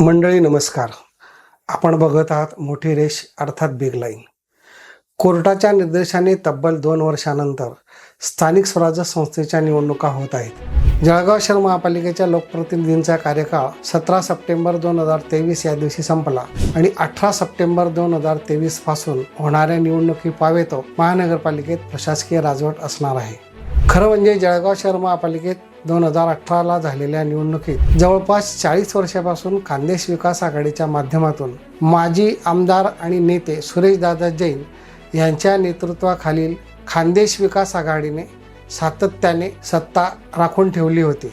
मंडळी नमस्कार. आपण बघत आहात मोठी रेष अर्थात बिग लाईन कोर्टाच्या निर्देशाने तब्बल दोन वर्षानंतर स्थानिक स्वराज्य संस्थेच्या निवडणुका होत आहेत. जळगाव शहर महापालिकेच्या लोकप्रतिनिधींचा कार्यकाळ सतरा सप्टेंबर दोन हजार तेवीस या दिवशी संपला आणि अठरा सप्टेंबर दोन हजार तेवीसपासून होणाऱ्या निवडणुकी पावेतो महानगरपालिकेत प्रशासकीय राजवट असणार आहे. खरं म्हणजे जळगाव शहर महापालिकेत दोन हजार अठराला झालेल्या निवडणुकीत जवळपास चाळीस वर्षापासून खानदेश विकास आघाडीच्या माध्यमातून माजी आमदार आणि नेते सुरेशदादा जैन यांच्या नेतृत्वाखालील खानदेश विकास आघाडीने सातत्याने सत्ता राखून ठेवली होती.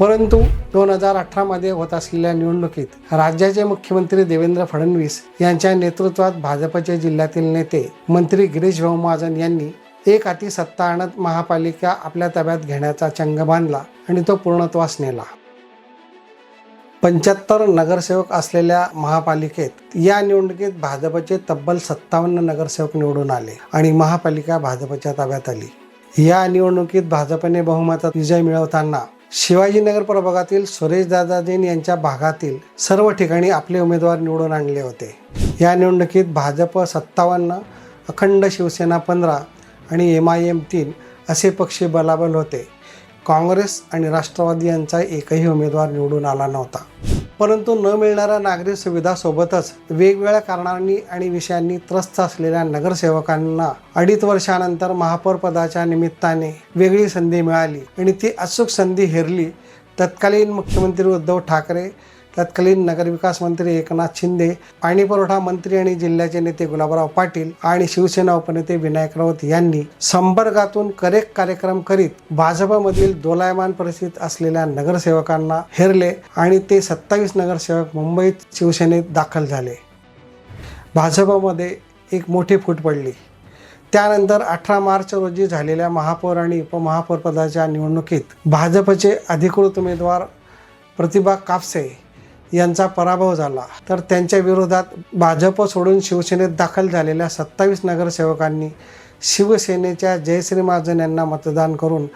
परंतु दोन हजार अठरामध्ये होत असलेल्या निवडणुकीत राज्याचे मुख्यमंत्री देवेंद्र फडणवीस यांच्या नेतृत्वात भाजपचे जिल्ह्यातील नेते मंत्री गिरीश भाऊ महाजन यांनी एक हाती सत्ता आणत महापालिका आपल्या ताब्यात घेण्याचा चंग बांधला आणि तो पूर्णत्वास नेला. पंच्याहत्तर नगरसेवक असलेल्या महापालिकेत या निवडणुकीत भाजपचे तब्बल सत्तावन्न नगरसेवक निवडून आले आणि महापालिका भाजपच्या ताब्यात आली. या निवडणुकीत भाजपने बहुमतात विजय मिळवताना शिवाजीनगर प्रभागातील सुरेश जैन यांच्या भागातील सर्व ठिकाणी आपले उमेदवार निवडून आणले होते. या निवडणुकीत भाजप सत्तावन्न अखंड शिवसेना पंधरा आणि एम आय एम तीन असे पक्ष बलाबल होते. काँग्रेस आणि राष्ट्रवादी यांचा एकही उमेदवार निवडून आला नव्हता. परंतु न मिळणाऱ्या नागरी सुविधासोबतच वेगवेगळ्या कारणांनी आणि विषयांनी त्रस्त असलेल्या नगरसेवकांना अडीच वर्षानंतर महापौर पदाच्या निमित्ताने वेगळी संधी मिळाली आणि ती अचूक संधी हेरली. तत्कालीन मुख्यमंत्री उद्धव ठाकरे तत्कालीन नगरविकास मंत्री एकनाथ शिंदे पाणी पुरवठा मंत्री आणि जिल्ह्याचे नेते गुलाबराव पाटील आणि शिवसेना उपनेते विनायक राऊत यांनी संपर्कातून करेक्ट कार्यक्रम करीत भाजपमधील दोलायमान परिस्थितीत असलेल्या नगरसेवकांना हेरले आणि ते सत्तावीस नगरसेवक मुंबईत शिवसेनेत दाखल झाले. भाजपमध्ये एक मोठी फूट पडली. त्यानंतर अठरा मार्च रोजी झालेल्या महापौर आणि उपमहापौरपदाच्या निवडणुकीत भाजपचे अधिकृत उमेदवार प्रतिभा कापसे यांचा पराभव झाला. तर त्यांच्या विरोधात भाजप सोडून शिवसेनेत दाखल झालेल्या सत्तावीस नगरसेवकांनी शिवसेनेच्या जयश्री महाजन यांना मतदान करून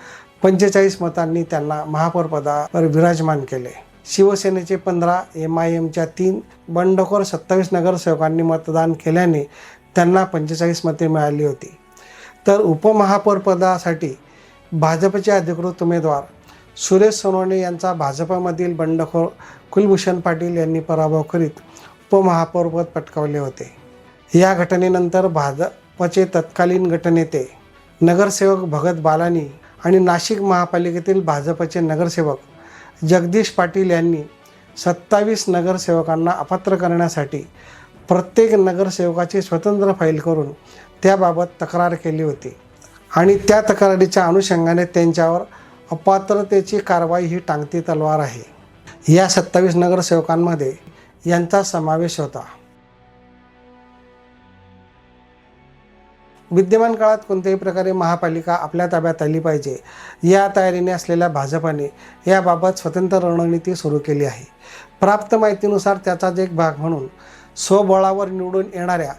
पंचेचाळीस मतांनी त्यांना महापौरपदावर विराजमान केले. शिवसेनेचे पंधरा एम आय एमच्या तीन बंडखोर सत्तावीस नगरसेवकांनी मतदान केल्याने त्यांना पंचेचाळीस मते मिळाली होती. तर उपमहापौरपदासाठी भाजपचे अधिकृत उमेदवार सुरेश सोनवणे यांचा भाजपमधील बंडखोर कुलभूषण पाटील यांनी पराभव करीत उपमहापौरपद पटकावले होते. या घटनेनंतर भाजपचे तत्कालीन गटनेते नगरसेवक भगत बालानी आणि नाशिक महापालिकेतील भाजपचे नगरसेवक जगदीश पाटील यांनी सत्तावीस नगरसेवकांना अपात्र करण्यासाठी प्रत्येक नगरसेवकाची स्वतंत्र फाईल करून त्याबाबत तक्रार केली होती. आणि त्या तक्रारीच्या अनुषंगाने त्यांच्यावर अपात्रतेची कारवाई ही टांगती तलवार आहे. या सत्तावीस नगरसेवकांमध्ये यांचा समावेश होता. विद्यमान काळात कोणत्याही प्रकारे महापालिका आपल्या ताब्यात आली पाहिजे या तयारीने असलेल्या भाजपाने याबाबत स्वतंत्र रणनीती सुरू केली आहे. प्राप्त माहितीनुसार त्याचाच एक भाग म्हणून स्वबळावर निवडून येणाऱ्या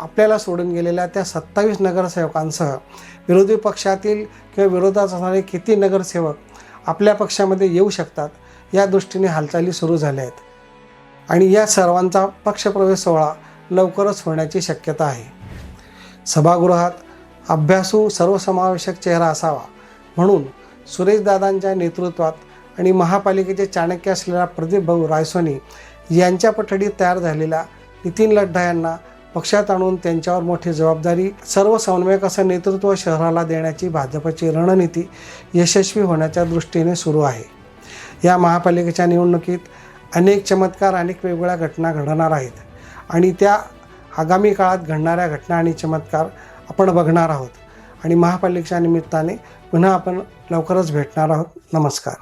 आपल्याला सोडून गेलेल्या त्या सत्तावीस नगरसेवकांसह विरोधी पक्षातील किंवा विरोधात असणारे किती नगरसेवक आपल्या पक्षामध्ये येऊ शकतात या दृष्टीने हालचाली सुरू झाल्या आहेत. आणि या सर्वांचा पक्षप्रवेश सोहळा लवकरच होण्याची शक्यता आहे. सभागृहात अभ्यासू सर्वसमावेशक चेहरा असावा म्हणून सुरेशदादांच्या नेतृत्वात आणि महापालिकेचे चाणक्य असलेला प्रदीप भाऊ रायसोनी यांच्या पठडीत तयार झालेल्या नितीन लड्डा यांना पक्षात आणून त्यांच्यावर मोठी जबाबदारी सर्व समन्वयक असं नेतृत्व शहराला देण्याची भाजपची रणनीती यशस्वी होण्याच्या दृष्टीने सुरू आहे. या महापालिकेच्या निवडणुकीत अनेक चमत्कार अनेक वेगवेगळ्या घटना घडणार आहेत आणि त्या आगामी काळात घडणाऱ्या घटना आणि चमत्कार आपण बघणार आहोत. आणि महापालिकेच्या निमित्ताने पुन्हा आपण लवकरच भेटणार आहोत. नमस्कार.